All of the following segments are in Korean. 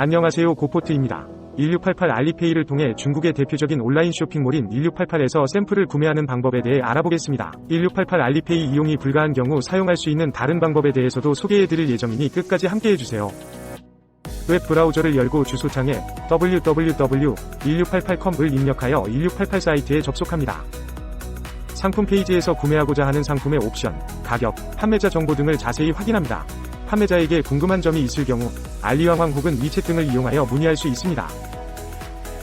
안녕하세요 고포트입니다. 1688 알리페이를 통해 중국의 대표적인 온라인 쇼핑몰인 1688에서 샘플을 구매하는 방법에 대해 알아보겠습니다. 1688 알리페이 이용이 불가한 경우 사용할 수 있는 다른 방법에 대해서도 소개해드릴 예정이니 끝까지 함께해주세요. 웹 브라우저를 열고 주소창에 www.1688.com을 입력하여 1688 사이트에 접속합니다. 상품 페이지에서 구매하고자 하는 상품의 옵션, 가격, 판매자 정보 등을 자세히 확인합니다. 판매자에게 궁금한 점이 있을 경우 알리와 황 혹은 위챗 등을 이용하여 문의할 수 있습니다.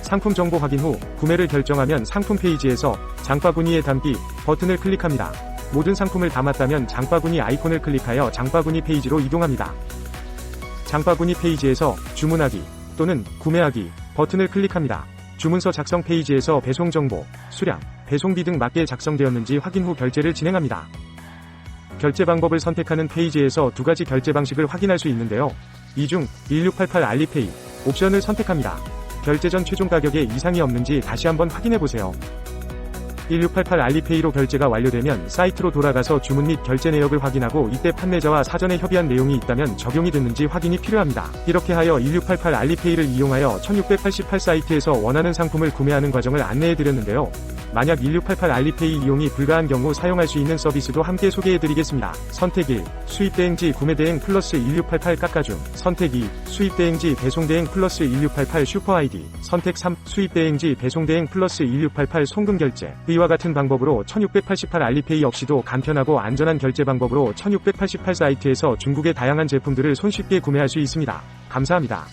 상품 정보 확인 후 구매를 결정하면 상품 페이지에서 장바구니에 담기 버튼을 클릭합니다. 모든 상품을 담았다면 장바구니 아이콘을 클릭하여 장바구니 페이지로 이동합니다. 장바구니 페이지에서 주문하기 또는 구매하기 버튼을 클릭합니다. 주문서 작성 페이지에서 배송 정보, 수량, 배송비 등 맞게 작성되었는지 확인 후 결제를 진행합니다. 결제 방법을 선택하는 페이지에서 두 가지 결제 방식을 확인할 수 있는데요. 이 중 1688 알리페이 옵션을 선택합니다. 결제 전 최종 가격에 이상이 없는지 다시 한번 확인해 보세요. 1688 알리페이로 결제가 완료되면 사이트로 돌아가서 주문 및 결제 내역을 확인하고 이때 판매자와 사전에 협의한 내용이 있다면 적용이 됐는지 확인이 필요합니다. 이렇게 하여 1688 알리페이를 이용하여 1688 사이트에서 원하는 상품을 구매하는 과정을 안내해 드렸는데요. 만약 1688 알리페이 이용이 불가한 경우 사용할 수 있는 서비스도 함께 소개해 드리겠습니다. 선택 1. 수입대행지 구매대행 플러스 1688 깎아줌. 선택 2. 수입대행지 배송대행 플러스 1688 슈퍼아이디. 선택 3. 수입대행지 배송대행 플러스 1688 송금 결제. 이와 같은 방법으로 1688 알리페이 역시도 간편하고 안전한 결제 방법으로 1688 사이트에서 중국의 다양한 제품들을 손쉽게 구매할 수 있습니다. 감사합니다.